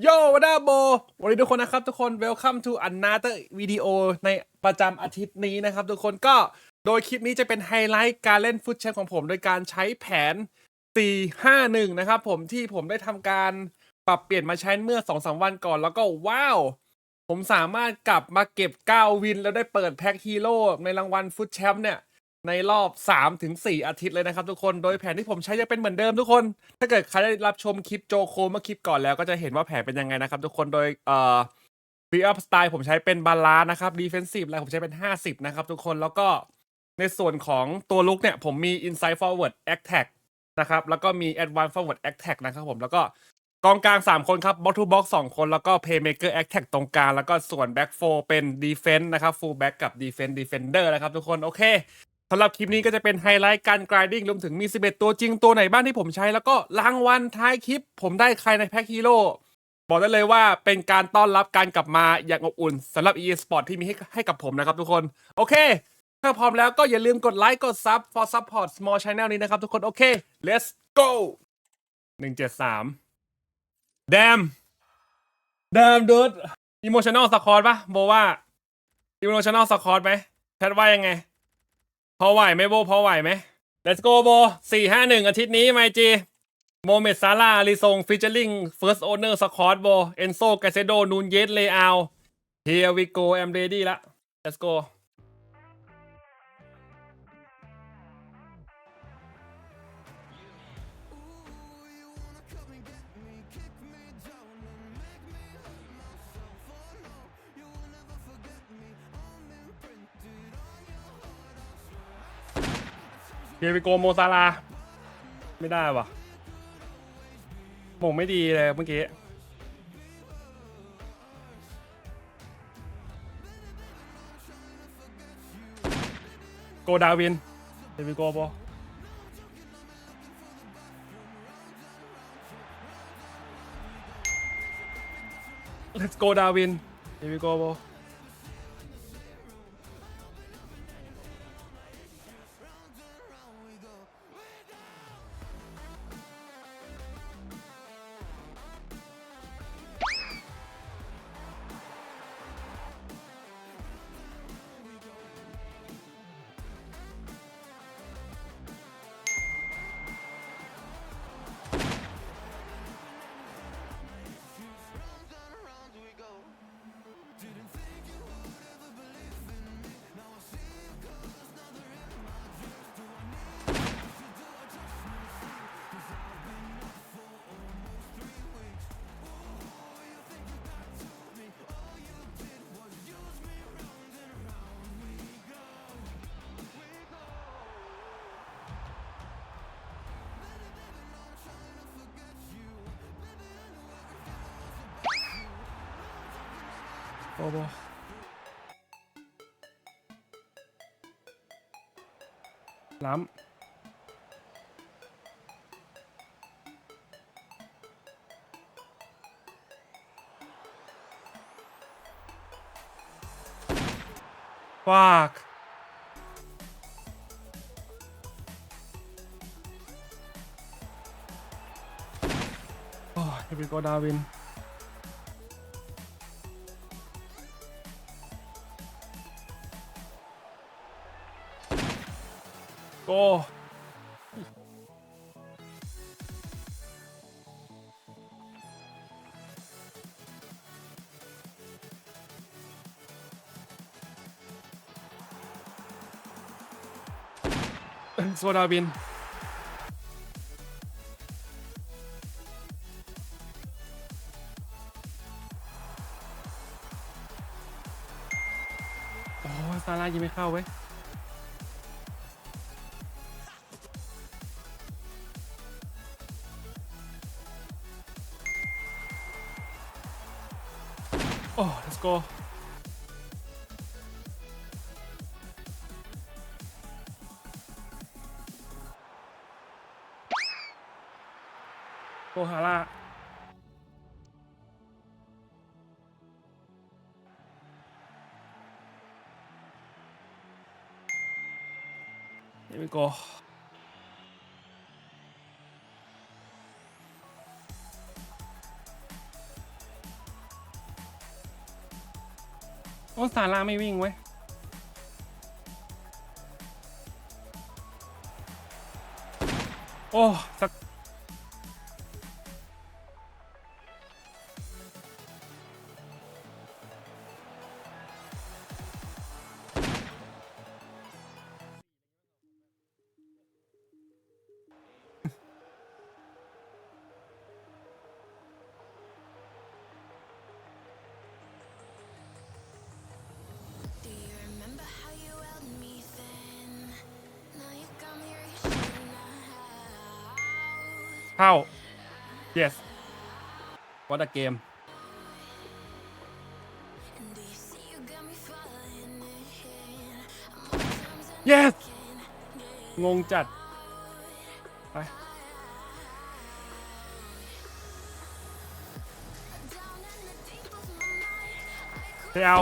โยวันดาโบวันนี้ทุกคนนะครับทุกคน welcome to another video ในประจำอาทิตย์นี้นะครับ ทุกคนก็โดยคลิปนี้จะเป็นไฮไลท์การเล่นฟุตแชมป์ของผม โดยการใช้แผน 451 นะครับผมที่ผมได้ทำการปรับเปลี่ยนมาใช้เมื่อ 2-3 วันก่อน แล้วก็ว้าว ผมสามารถกลับมาเก็บ 9 วิน แล้วได้เปิดแพ็คฮีโร่ในรางวัลฟุตแชมป์เนี่ย ในรอบ 3-4 อาทิตย์เลยนะครับทุกคน โดยแผนที่ผมใช้จะเป็นเหมือนเดิมทุกคน ถ้าเกิดใครได้รับชมคลิปโจโคเมื่อคลิปก่อนแล้วก็จะเห็นว่าแผนเป็นยังไงนะครับทุกคน โดยเอ่อรีอัพสไตล์ผมใช้เป็นบาลานนะครับดีเฟนซีฟอะไรผมใช้เป็น 50 นะครับทุกคน แล้วก็ในส่วนของตัวลุกเนี่ยผมมี inside forward attack นะครับแล้วก็มี advance forward attack นะครับผมแล้วก็กองกลาง 3 คนครับ box to box 2คนแล้วก็ playmaker attack ตรงกลางแล้วก็ส่วน back four เป็น defense นะครับ full back กับ defense defender นะครับทุกคนโอเค สำหรับคลิปนี้ก็จะเป็นไฮไลท์การ grinding รวมถึงมี 11 ตัวจริงตัวไหนบ้างที่ผมใช้ แล้วก็รางวัลท้ายคลิป ผมได้ใครในแพ็คฮีโร่บอกได้เลยว่าเป็นการต้อนรับการกลับมาอย่างอบอุ่นสำหรับ EA Sport ที่มีให้ให้กับผมนะครับทุกคน โอเค ถ้าพร้อมแล้วก็อย่าลืมกดไลค์กด Sub for support small channel นี้นะครับทุกคน โอเค let's go 173 damn damn dude emotional score ปะโบว่า emotional score ไหมแพทว่ายังไง พอไหวไหมโบพอไหวไหม Let's go โบสี่ห้าหนึ่งอาทิตย์นี้ไมจีโมเมดซาร่าลิซงฟิชเชอร์ลิงเฟิร์สโอเนอร์สคอตโบเอนโซกาเซโดนูนเยสเลอาวเฮียวิโกแอมเรดี้ละ Let's go เยวิโกโมซาลา ไม่ได้วะหม่งไม่ดีเลยเมื่อกี้ โกดาวินเฮวิโกโบ Let's go ดาวิน Here we go โบโบ โบล้ำฟากโอ้ยจะเป็นโกดาวิน โกโซดาบิน โอ้ซาร่ายิงไม่เข้าเว้ย โอ้ let's go โกฮาร่า Here we go อ้ซาร่าไม่วิ่งเว้ยโอ้สัก เข้า yes what a game And do you see you got me falling in? More times than yes งงจัด ไป ไปเอา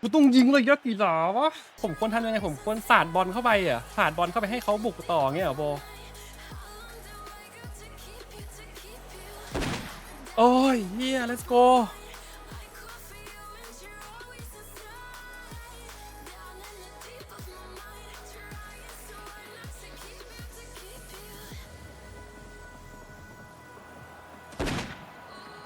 กูต้องยิงเลยยักกี่หลาวะ ผมควรทำยังไง ผมควรสาดบอลเข้าไปอะสาดบอลเข้าไปให้เขาบุกต่อเงี้ยเหรอโบ โอ้ยเฮีย let's go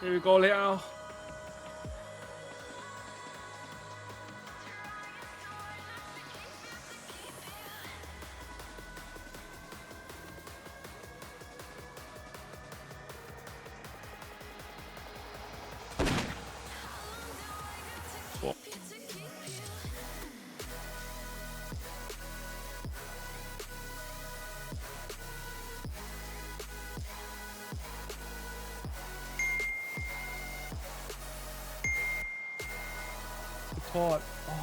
here we go เลยเอา โทษอ๋อ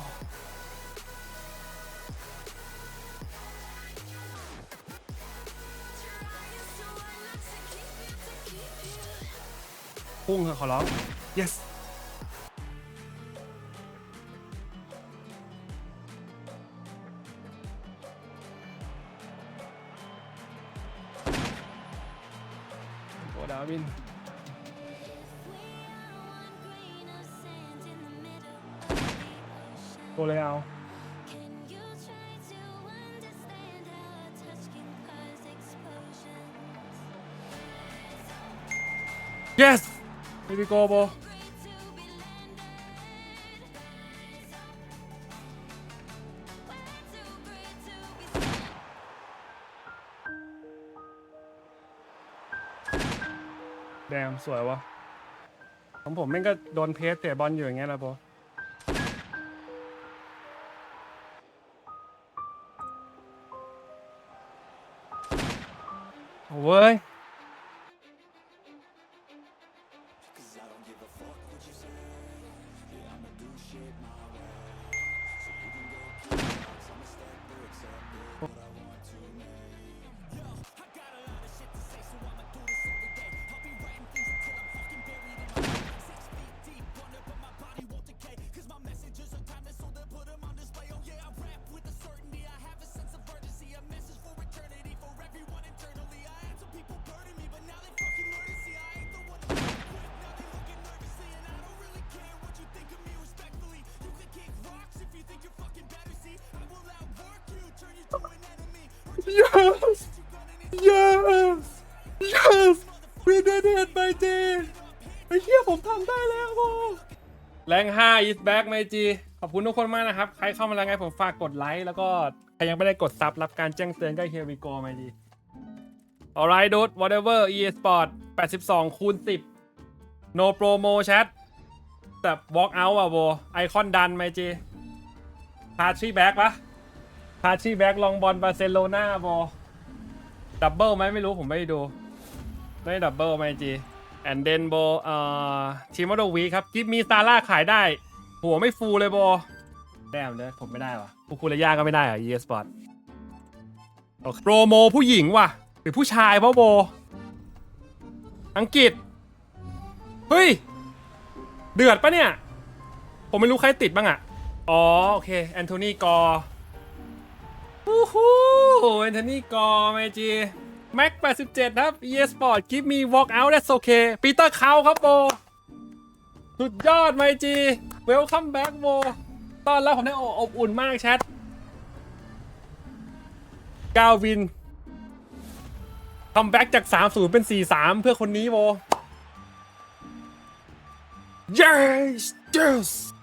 พุ่งเถอะขอร้อง yes a touch can cause explosions? yes here we go โสวยวะของผมแม่งก็โดนเพสเตะบอลอยู่อย่างเงี้ยแหละโบเอเว้ย แรง5 is back ไมจีขอบคุณทุกคนมากนะครับ ใครเข้ามาแล้วไงผมฝากกดไลค์แล้วก็ใครยังไม่ได้กดซับรับการแจ้งเตือนก็ here we go ไมจี alright dude whatever e sport 82คูณ10 no promo chat แต่ walk out อะโบไอคอนดันไมจีพาชี่แบ็กปะพาชี่แบ็กลองบอลบาร์เซโลนาโบดับเบิลไหมไม่รู้ผมไม่ได้ดู ไม่ดับเบิลไมจี แอนเดนโบเอ่อทีมอดวีครับกิฟมีซาร่าขายได้ หัวไม่ฟูเลยโบแดมเด้อผมไม่ได้วะคูคูระยาก็ไม่ได้เหรอ EA Sport โอเคโปรโมผู้หญิงว่ะ หรือผู้ชายเพราะโบ อังกฤษ เฮ้ย เดือดปะเนี่ย ผมไม่รู้ใครติดบ้างอะอ๋อ โอเค แอนโทนีกอร์ฮู้ฮู้แอนโทนีกอร์ไมจี แม็ก87 ครับ e Sport Give me walk out that's okay ปีเตอร์เขาครับโบสุดยอดไมจี Welcome back โวตอนแรับผมได้อบอุ่นมากแชทกาวินคัมแบ็กจาก 3-0 เป็น 4-3 เพื่อคนนี้โว yes yes